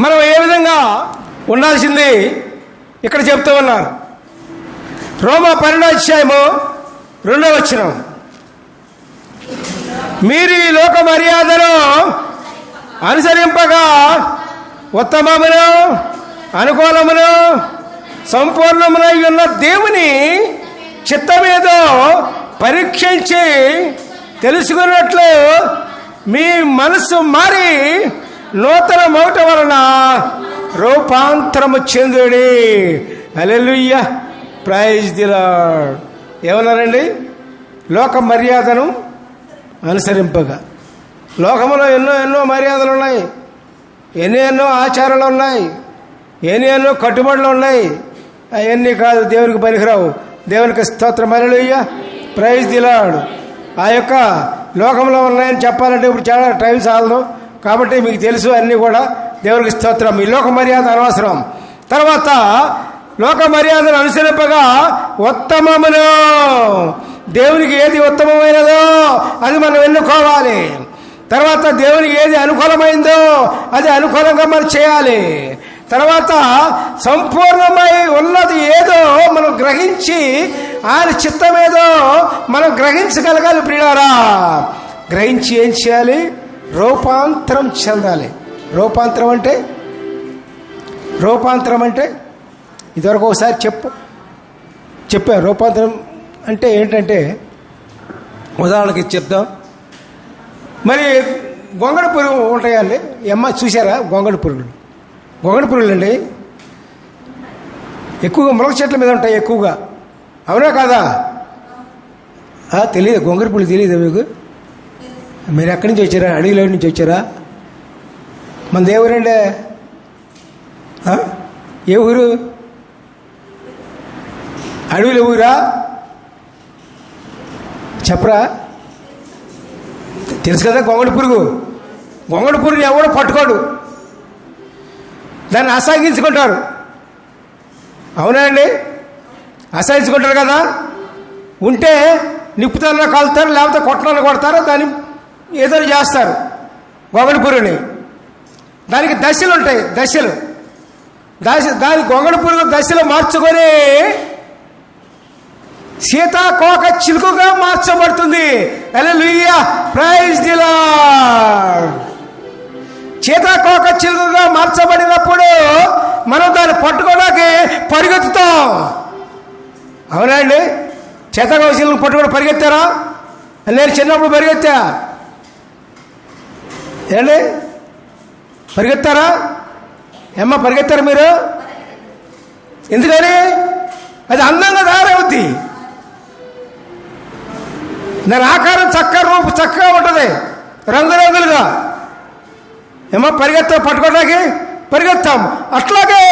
మనం ఏ విధంగా ఉండాల్సింది ఇక్కడ చెప్తూ ఉన్నారు. రోమా పరిణాధ్యాయము రెండవ వచనం. మీరు ఈ లోక మర్యాదను అనుసరింపగా ఉత్తమమును అనుకూలమును సంపూర్ణమునై ఉన్న దేవుని చిత్తమేదో పరీక్షించి తెలుసుకున్నట్లు మీ మనస్సు మారి నూతన మౌట వలన రూపాంతరము చెందుడి. అలెలుయ్య ప్రైజ్ దిలా ఏమన్నారండి? లోక మర్యాదను అనుసరింపగా. లోకంలో ఎన్నో ఎన్నో మర్యాదలు ఉన్నాయి. ఎన్ని ఎన్నో ఆచారాలు ఉన్నాయి. ఎన్ని ఎన్నో కట్టుబడులు ఉన్నాయి. అవన్నీ కాదు దేవునికి పనికిరావు. దేవునికి స్తోత్రం. అలెలుయ్య ప్రైజ్ దిలాడు ఆ యొక్క లోకంలో ఉన్నాయని చెప్పాలంటే ఇప్పుడు చాలా టైం చాలదు. కాబట్టి మీకు తెలుసు అన్నీ కూడా దేవునికి స్తోత్రం. ఈ లోక మర్యాద అనవసరం. తర్వాత లోక మర్యాదను అనుసరింపగా ఉత్తమమును. దేవునికి ఏది ఉత్తమమైనదో అది మనం ఎన్నుకోవాలి. తర్వాత దేవునికి ఏది అనుకూలమైందో అది అనుకూలంగా మనం చేయాలి. తర్వాత సంపూర్ణమై ఉన్నది ఏదో మనం గ్రహించి ఆయన చిత్తం ఏదో మనం గ్రహించగలగాలి ప్రియారా గ్రహించి ఏం చేయాలి? రూపాంతరం చెందాలి. రూపాంతరం అంటే? రూపాంతరం అంటే? ఇదివరకు ఒకసారి చెప్పు. చెప్పాను రూపాంతరం అంటే ఏంటంటే ఉదాహరణకి చెప్దాం. మరి గొంగళ పురుగు ఉంటాయండి ఎమ్మ చూసారా గొంగళ పురుగులు? గొంగళ పురుగులు అండి ఎక్కువగా మొలక చెట్ల మీద ఉంటాయి ఎక్కువగా. అవునా కాదా? తెలియదు గొంగళ పురుగు తెలియదు మీకు? మీరు ఎక్కడి నుంచి వచ్చారా? అడవిలో నుంచి వచ్చారా? మన దేవురండే ఏ ఊరు? అడవిలో ఊరా? చెప్పరా? తెలుసు కదా గొంగళి పురుగు. గొంగళి పురుగుని ఎవడో పట్టుకోడు. దాన్ని అసహించుకుంటారు అవునా అండి? అసహించుకుంటారు కదా? ఉంటే నిప్పుతాల్లో కాలుతారు లేకపోతే కొట్టడాలు కొడతారు దాన్ని ఏదో చేస్తారు గొంగళి దానికి దశలు ఉంటాయి దశలు. దశ దాని గొంగళి దశలు మార్చుకొని సీతాకోక చిలుకగా మార్చబడుతుంది. హల్లెలూయా ప్రైజ్ దిలా సీతాకోక చిలుకగా మార్చబడినప్పుడు మనం దాన్ని పట్టుకోవడానికి పరిగెత్తుతాం. అవునండి అండి? సీతాకోక పట్టుకొని పరిగెత్తారా? నేను చిన్నప్పుడు పరిగెత్తా. ఏండి పరిగెత్తారా? ఏమ్మ పరిగెత్తారు మీరు? ఎందుకని? అది అందంగా తయారవుద్ది. దాని ఆకారం చక్కగా రూపు చక్కగా ఉంటుంది. రంగురంగులుగా. ఏమో పరిగెత్తాం పట్టుకోవడానికి? పరిగెత్తాం. అట్లాగే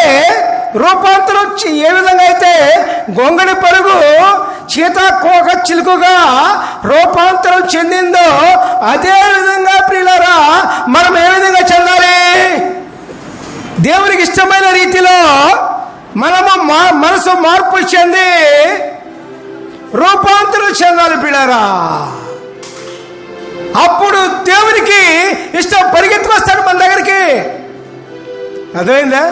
రూపాంతరం ఏ విధంగా అయితే గొంగడి పరుగు చీతాకోక చిలుకగా రూపాంతరం చెందిందో అదే విధంగా ప్రియులరా మనం ఏ విధంగా చెందాలి దేవునికి ఇష్టమైన రీతిలో మనము మా మనసు మార్పు చెంది రూపాంతరం చెందాలి పిల్లరా అప్పుడు దేవునికి ఇష్టం పరిగెత్తుకొస్తాడు మన దగ్గరికి. అర్థమైందా?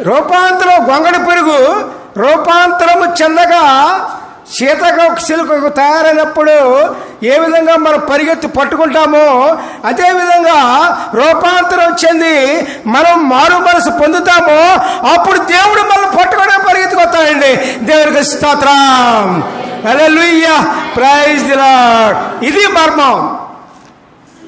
రూపాంతరం గొంగడి పెరుగు రూపాంతరము చెందగా శీతక శిల్కకు తయారైనప్పుడు ఏ విధంగా మనం పరిగెత్తి పట్టుకుంటామో అదేవిధంగా రూపాంతరం చెంది మనం మారు మనసు పొందుతామో అప్పుడు దేవుడు మనం పట్టుకునే పరిగెత్తుకొస్తాడండి దేవునికి స్తోత్రం. అలెలుయ్య ప్రైజ్ ది ఇది మర్మం.